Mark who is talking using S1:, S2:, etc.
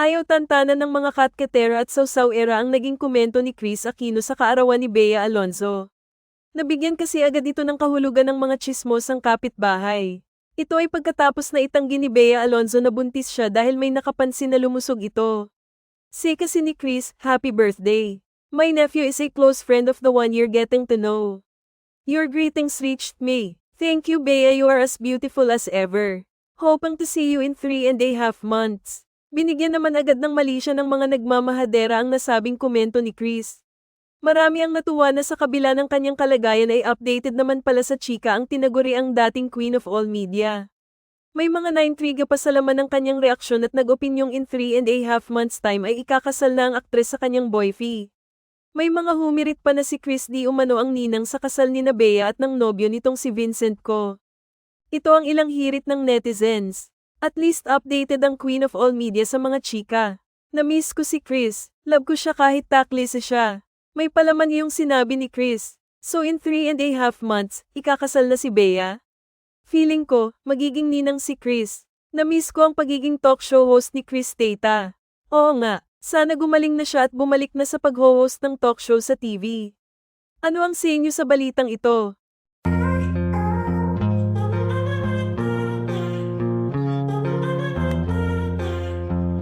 S1: Ayaw tantanan ng mga katketera at sausaw-era ang naging komento ni Chris Aquino sa kaarawan ni Bea Alonzo. Nabigyan kasi agad ito ng kahulugan ng mga chismos ang kapitbahay. Ito ay pagkatapos na itanggi ni Bea Alonzo na buntis siya dahil may nakapansin na lumusog ito. Say kasi ni Chris, happy birthday. My nephew is a close friend of the one you're getting to know. Your greetings reached me. Thank you Bea you are as beautiful as ever. Hoping to see you in three and a half months. Binigyan naman agad ng mali ng mga nagmamahadera ang nasabing komento ni Chris. Marami ang natuwa na sa kabila ng kanyang kalagayan ay updated naman pala sa chika ang tinaguri ang dating queen of all media. May mga naintriga pa sa laman ng kanyang reaksyon at nag-opinyong in three and a half months time ay ikakasal na ang aktres sa kanyang boyfie. May mga humirit pa na si Chris di umano ang ninang sa kasal ni Bea at ng nobyo nitong si Vincent ko. Ito ang ilang hirit ng netizens. At least updated ang queen of all media sa mga chika. Na-miss ko si Chris. Love ko siya kahit taklisa siya. May palaman yung sinabi ni Chris. So in three and a half months, ikakasal na si Bea? Feeling ko, magiging ninang si Chris. Na-miss ko ang pagiging talk show host ni Chris Tata. Oo nga, sana gumaling na siya at bumalik na sa pag-host ng talk show sa TV. Ano ang sa inyo sa balitang ito?